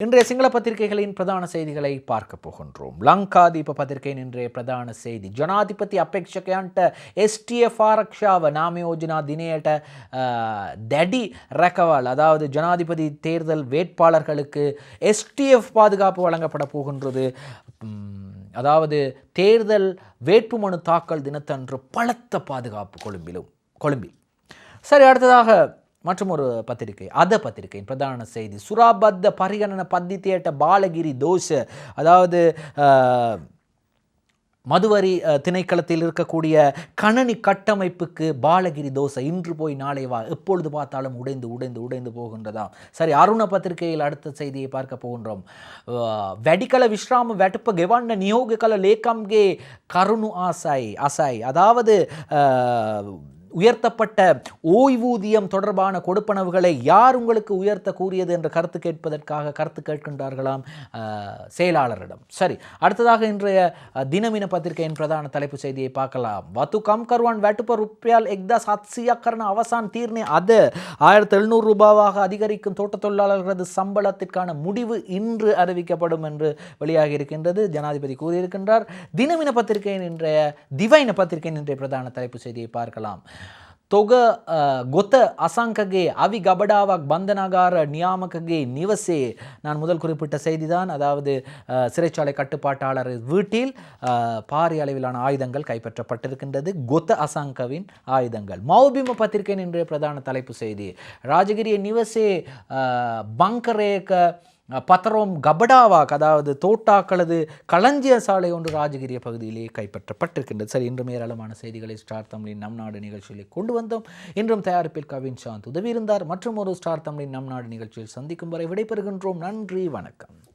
இன்றைய சிங்கள பத்திரிகைகளின் பிரதான செய்திகளை பார்க்க போகின்றோம் லங்காதீப பத்திரிகையின் இன்றைய பிரதான செய்தி ஜனாதிபதி අපේක්ෂකයන්ට STF ආරක්ෂාව නාම யோஜனா தினேட்ட டடி ரெக்கவால் அதாவது ஜனாதிபதி தேர்தல் வேட்பாளர்களுக்கு எஸ்டிஎஃப் பாதுகாப்பு வழங்கப்பட போகின்றது உம், அதாவது தேர்தல் வேட்புமனு தாக்கல் தினத்தன்று பலத்த பாதுகாப்பு கொழும்பிலும் கொழும்பில் சரி அடுத்ததாக மற்றும் ஒரு பத்திரிகை அத பத்திரிகையின் பிரதான செய்தி சுராபத்த பரிகணன பத்தித்தேட்ட பாலகிரி தோஷ அதாவது மதுவரி திணைக்களத்தில் இருக்கக்கூடிய கணனி கட்டமைப்புக்கு பாலகிரி தோசை இன்று போய் நாளை வா எப்பொழுது பார்த்தாலும் உடைந்து உடைந்து உடைந்து போகின்றதாம். சரி அருண பத்திரிகையில் அடுத்த செய்தியை பார்க்க போகின்றோம். வெடிக்கல விஸ்ராம வெட்டுப்ப கெவாண்ட நியோக கல லேக்கம்கே கருணு ஆசாய் அசாய் அதாவது உயர்த்தப்பட்ட ஓய்வூதியம் தொடர்பான கொடுப்பனவுகளை யார் உங்களுக்கு உயர்த்த கூறியது என்று கருத்து கேட்பதற்காக கருத்து கேட்கின்றார்களாம் செயலாளரிடம். சரி அடுத்ததாக இன்றைய தினமின பத்திரிகையின் பிரதான தலைப்பு செய்தியை பார்க்கலாம். வத்து கம் கர்வான் வெட்டுப்ப ருப்பியால் எக்தா சத்சியாக்கரண அவசான் தீர்ணே அது ஆயிரத்தி எழுநூறு ரூபாவாக அதிகரிக்கும் தோட்ட தொழிலாளர்களது சம்பளத்திற்கான முடிவு இன்று அறிவிக்கப்படும் என்று வெளியாகி இருக்கின்றது. ஜனாதிபதி கூறியிருக்கின்றார். தினமின பத்திரிகையின் இன்றைய திவைன பத்திரிகையின் இன்றைய பிரதான தலைப்பு செய்தியை பார்க்கலாம். தொக அஹ், கொத்த அசங்ககே அவி கபடாவாக் பந்தனகார நியாமககே நிவசே நான் முதல் குறிப்பிட்ட செய்திதான் அதாவது சிறைச்சாலை கட்டுப்பாட்டாளர் வீட்டில் பாரிய அளவிலான ஆயுதங்கள் கைப்பற்றப்பட்டிருக்கின்றது கொத்த அசாங்கவின் ஆயுதங்கள் மௌபிம பத்திரிகையின் இன்றைய பிரதான தலைப்பு செய்தி ராஜகிரிய நிவசே பங்கரேக பத்தரோம் கபடாவாக் அதாவது தோட்டாக்களது களஞ்சிய சாலை ஒன்று ராஜகிரிய பகுதியிலேயே கைப்பற்றப்பட்டிருக்கின்றது. சரி இன்றும் ஏராளமான செய்திகளை ஸ்டார் தமிழின் நம் நாடு நிகழ்ச்சியில் கொண்டு வந்தோம். இன்றும் தயாரிப்பில் கவின் சாந்த் உதவி இருந்தார் மற்றும் ஒரு ஸ்டார் தமிழின் நம் நாடு நிகழ்ச்சியில் சந்திக்கும் வரை விடைபெறுகின்றோம். நன்றி வணக்கம்.